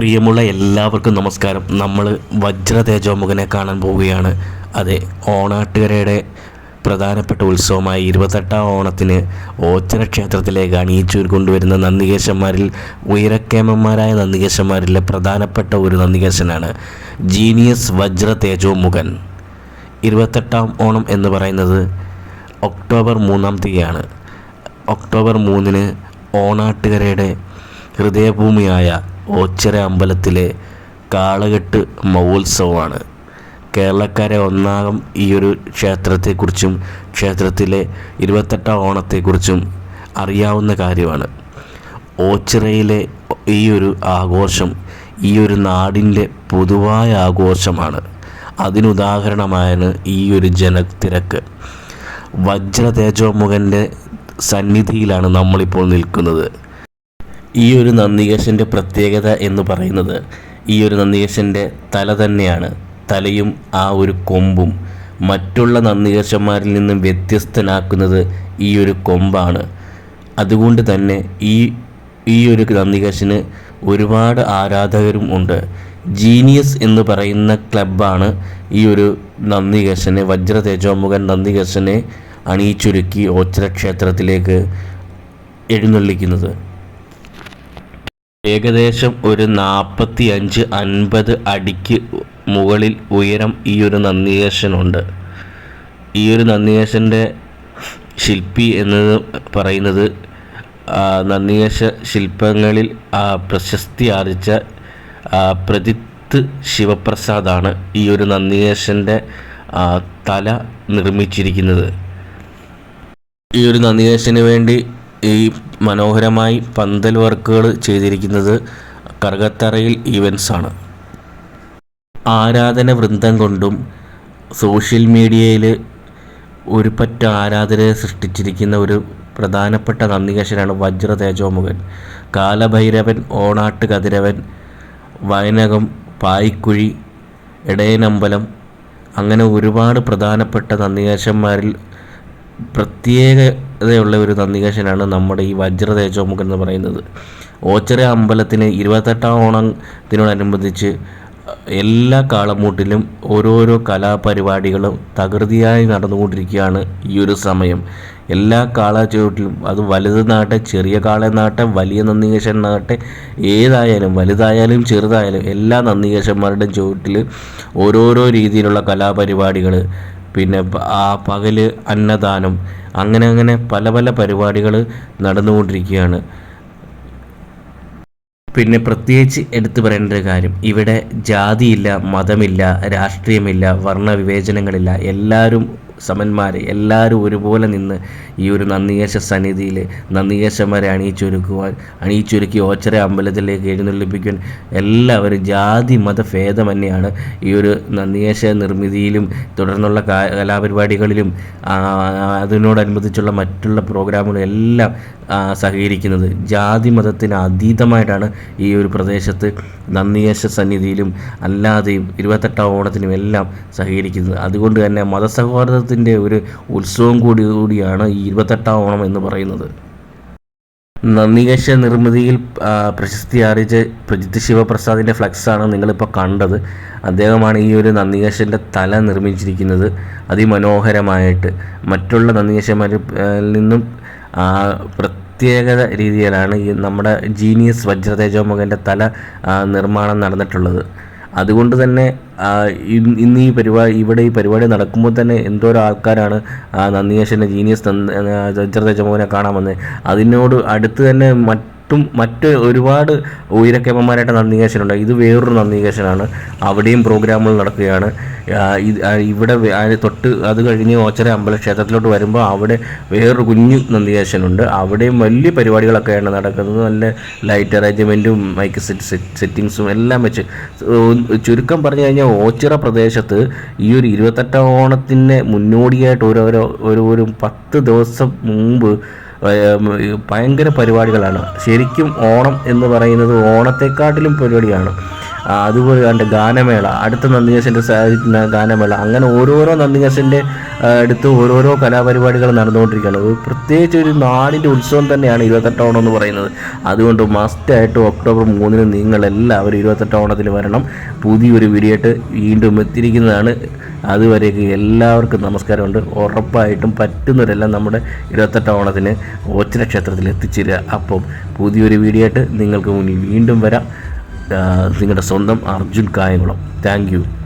പ്രിയമുള്ള എല്ലാവർക്കും നമസ്കാരം. നമ്മൾ വജ്ര തേജോമുഖനെ കാണാൻ പോവുകയാണ്. അതെ ഓണാട്ടുകരയുടെ പ്രധാനപ്പെട്ട ഉത്സവമായ ഇരുപത്തെട്ടാം ഓണത്തിന് ഓച്ചര ക്ഷേത്രത്തിലേക്ക് അണിയിച്ചൂർ കൊണ്ടുവരുന്ന നന്ദികേശന്മാരിൽ ഉയരക്കേമന്മാരായ നന്ദികേശന്മാരിലെ പ്രധാനപ്പെട്ട ഒരു നന്ദികേശനാണ് ജീനിയസ് വജ്ര തേജോമുഖൻ ഇരുപത്തെട്ടാം ഓണം എന്ന് പറയുന്നത് ഒക്ടോബർ മൂന്നാം തീയതിയാണ്. ഒക്ടോബർ മൂന്നിന് ഓണാട്ടുകരയുടെ ഹൃദയഭൂമിയായ ഓച്ചിറ അമ്പലത്തിലെ കാളകെട്ട് മഹോത്സവമാണ്. കേരളക്കാരെ ഒന്നാകം ഈ ഒരു ക്ഷേത്രത്തെക്കുറിച്ചും ക്ഷേത്രത്തിലെ ഇരുപത്തെട്ടാം ഓണത്തെക്കുറിച്ചും അറിയാവുന്ന കാര്യമാണ്. ഓച്ചിറയിലെ ഈ ഒരു ആഘോഷം ഈ ഒരു നാടിന്റെ പൊതുവായ ആഘോഷമാണ്. അതിനുദാഹരണമായാണ് ഈ ഒരു ജനത്തിരക്ക്. വജ്ര തേജോമുഖന്റെ സന്നിധിയിലാണ് നമ്മളിപ്പോൾ നിൽക്കുന്നത്. ഈ ഒരു നന്ദികേശന്റെ പ്രത്യേകത എന്ന് പറയുന്നത് ഈ ഒരു നന്ദികേശന്റെ തല തന്നെയാണ്. തലയും ആ ഒരു കൊമ്പും. മറ്റുള്ള നന്ദികേശന്മാരിൽ നിന്നും വ്യത്യസ്തനാക്കുന്നത് ഈ ഒരു കൊമ്പാണ്. അതുകൊണ്ട് തന്നെ ഈ ഈ ഒരു നന്ദികേശന് ഒരുപാട് ആരാധകരും ഉണ്ട്. ജീനിയസ് എന്ന് പറയുന്ന ക്ലബ്ബാണ് ഈ ഒരു നന്ദികേശനെ വജ്ര തേജോമുഖൻ നന്ദികേശനെ അണിയിച്ചൊരുക്കി ഓച്ചര ക്ഷേത്രത്തിലേക്ക് എഴുന്നള്ളിക്കുന്നത്. ഏകദേശം ഒരു നാൽപ്പത്തി അഞ്ച് അൻപത് അടിക്ക് മുകളിൽ ഉയരം ഈ ഒരു നന്ദികേശനുണ്ട് ഈ ഒരു നന്ദികേശന്റെ ശില്പി എന്നത് പറയുന്നത് നന്ദികേശ ശില്പങ്ങളിൽ പ്രശസ്തി ആർജിച്ച പ്രതിത്ത് ശിവപ്രസാദാണ് ഈ ഒരു നന്ദികേശന്റെ തല നിർമ്മിച്ചിരിക്കുന്നത്. ഈ ഒരു നന്ദികേശന് വേണ്ടി ഈ മനോഹരമായി പന്തൽ വർക്കുകൾ ചെയ്തിരിക്കുന്നത് കറുകത്തറയിൽ ഈവൻസ് ആണ്. ആരാധന വൃന്ദം കൊണ്ടും സോഷ്യൽ മീഡിയയിൽ ഒരു പറ്റ ആരാധനയെ സൃഷ്ടിച്ചിരിക്കുന്ന ഒരു പ്രധാനപ്പെട്ട നന്ദികേശനാണ് വജ്ര തേജോമുഖൻ. കാലഭൈരവൻ ഓണാട്ട് കതിരവൻ വയനകം പായിക്കുഴി ഇടയനമ്പലം അങ്ങനെ ഒരുപാട് പ്രധാനപ്പെട്ട നന്ദികേശന്മാരിൽ പ്രത്യേകതയുള്ള ഒരു നന്ദികേശനാണ് നമ്മുടെ ഈ വജ്രതേജോമുഖൻ എന്ന് പറയുന്നത്. ഓച്ചിറ അമ്പലത്തിന് ഇരുപത്തെട്ടാം ഓണത്തിനോടനുബന്ധിച്ച് എല്ലാ കാളമൂട്ടിലും ഓരോരോ കലാപരിപാടികളും തകൃതിയായി നടന്നുകൊണ്ടിരിക്കുകയാണ് ഈ ഒരു സമയം. എല്ലാ കാളച്ചുവട്ടിലും അത് വലുത് നാട്ടെ ചെറിയ കാള നാട്ടെ വലിയ നന്ദികേശൻ നാട്ടെ ഏതായാലും വലുതായാലും ചെറുതായാലും എല്ലാ നന്ദികേശന്മാരുടെയും ചുവട്ടിൽ ഓരോരോ രീതിയിലുള്ള കലാപരിപാടികൾ പിന്നെ ആ പകൽ അന്നദാനം. അങ്ങനെ അങ്ങനെ പല പല പരിപാടികൾ നടന്നുകൊണ്ടിരിക്കുകയാണ്. പിന്നെ പ്രത്യേകിച്ച് എടുത്തു പറയേണ്ട ഒരു കാര്യം. ഇവിടെ ജാതിയില്ല മതമില്ല രാഷ്ട്രീയമില്ല വർണവിവേചനങ്ങളില്ല. എല്ലാവരും സമന്മാർ എല്ലാവരും ഒരുപോലെ നിന്ന് ഈ ഒരു നന്ദികേശ സന്നിധിയിൽ നന്ദികേശന്മാരെ അണിയിച്ചൊരുക്കുവാൻ അണിയിച്ചൊരുക്കി ഓച്ചറ അമ്പലത്തിലേക്ക് എഴുന്നള്ളിപ്പിക്കാൻ എല്ലാവരും ജാതി മത ഭേദം തന്നെയാണ് ഈ ഒരു നന്ദികേശ നിർമ്മിതിയിലും തുടർന്നുള്ള കലാപരിപാടികളിലും അതിനോടനുബന്ധിച്ചുള്ള മറ്റുള്ള പ്രോഗ്രാമുകളും എല്ലാം സഹകരിക്കുന്നത്. ജാതി മതത്തിന് അതീതമായിട്ടാണ് ഈ ഒരു പ്രദേശത്ത് നന്ദികേശ സന്നിധിയിലും അല്ലാതെയും ഇരുപത്തെട്ടാം ഓണത്തിനും എല്ലാം സഹകരിക്കുന്നത്. അതുകൊണ്ട് തന്നെ മതസൗഹാർദ്ദത്തിന്റെ ഒരു ഉത്സവം കൂടി കൂടിയാണ് ഈ ഇരുപത്തെട്ടാം ഓണം എന്ന് പറയുന്നത്. നന്ദികേശ നിർമ്മിതിയിൽ പ്രശസ്തി ആർജിച്ച പ്രജിത്ത് ശിവപ്രസാദിന്റെ ഫ്ലക്സാണ് നിങ്ങളിപ്പോൾ കണ്ടത്. അദ്ദേഹമാണ് ഈ ഒരു നന്ദികേശന്റെ തല നിർമ്മിച്ചിരിക്കുന്നത്. അതിമനോഹരമായിട്ട്. മറ്റുള്ള നന്ദികേശന്മാരിൽ നിന്നും പ്രത്യേകത രീതിയിലാണ് ഈ നമ്മുടെ ജീനിയസ് വജ്രതേജോമുഖന്റെ തല നിർമ്മാണം നടന്നിട്ടുള്ളത്. അതുകൊണ്ട് തന്നെ ഇന്ന് ഈ പരിപാടി ഇവിടെ ഈ പരിപാടി നടക്കുമ്പോൾ തന്നെ എന്തോരം ആൾക്കാരാണ് നന്ദികേശന്റെ ജീനിയസ് വജ്രതേജോമുഖനെ കാണാൻ വന്നത് അതിനോട് അടുത്ത് തന്നെ മറ്റും മറ്റ് ഒരുപാട് ഉയരക്കേപ്പന്മാരായിട്ട് നന്ദികേശനുണ്ട് ഇത് വേറൊരു നന്ദികേശനാണ് അവിടെയും പ്രോഗ്രാമുകൾ നടക്കുകയാണ്. ഇവിടെ തൊട്ട് അത് കഴിഞ്ഞ് ഓച്ചര അമ്പല ക്ഷേത്രത്തിലോട്ട് വരുമ്പോൾ അവിടെ വേറൊരു കുഞ്ഞു നന്ദികേശനുണ്ട് അവിടെയും വലിയ പരിപാടികളൊക്കെയാണ് നടക്കുന്നത്. നല്ല ലൈറ്റ് അറേഞ്ച്മെന്റും മൈക്ക് സെറ്റ് സെറ്റിങ്സും എല്ലാം വെച്ച്. ചുരുക്കം പറഞ്ഞു കഴിഞ്ഞാൽ ഓച്ചിറ പ്രദേശത്ത് ഈ ഒരു ഇരുപത്തെട്ടാം ഓണത്തിന് മുന്നോടിയായിട്ട് ഓരോരോ ഒരു ഒരു പത്ത് ദിവസം മുമ്പ് ഭയങ്കര പരിപാടികളാണ്. ശരിക്കും ഓണം എന്ന് പറയുന്നത് ഓണത്തെക്കാട്ടിലും പരിപാടിയാണ്. അതുപോലെ കണ്ട് ഗാനമേള. അടുത്ത നന്ദികേശന്റെ ഗാനമേള. അങ്ങനെ ഓരോരോ നന്ദികേശന്റെ അടുത്ത് ഓരോരോ കലാപരിപാടികൾ നടന്നുകൊണ്ടിരിക്കുകയാണ്. പ്രത്യേകിച്ച് ഒരു നാടിന്റെ ഉത്സവം തന്നെയാണ് ഇരുപത്തെട്ട് ഓണം എന്ന് പറയുന്നത്. അതുകൊണ്ട് മസ്റ്റായിട്ട് ഒക്ടോബർ മൂന്നിന് നിങ്ങളെല്ലാവരും ഇരുപത്തെട്ട് ഓണത്തിന് വരണം. പുതിയൊരു വീഡിയോ ആയിട്ട് വീണ്ടും എത്തിയിരിക്കുന്നതാണ്. അതുവരേക്ക് എല്ലാവർക്കും നമസ്കാരമുണ്ട്. ഉറപ്പായിട്ടും പറ്റുന്നവരെല്ലാം നമ്മുടെ ഇരുപത്തെട്ട് ഓണത്തിന് ഓച്ചിര ക്ഷേത്രത്തിൽ എത്തിച്ചേരുക. അപ്പം പുതിയൊരു വീഡിയോ ആയിട്ട് നിങ്ങൾക്ക് മുന്നിൽ വീണ്ടും വരാം. നിങ്ങളുടെ സ്വന്തം അർജുൻ കായംകുളം. താങ്ക്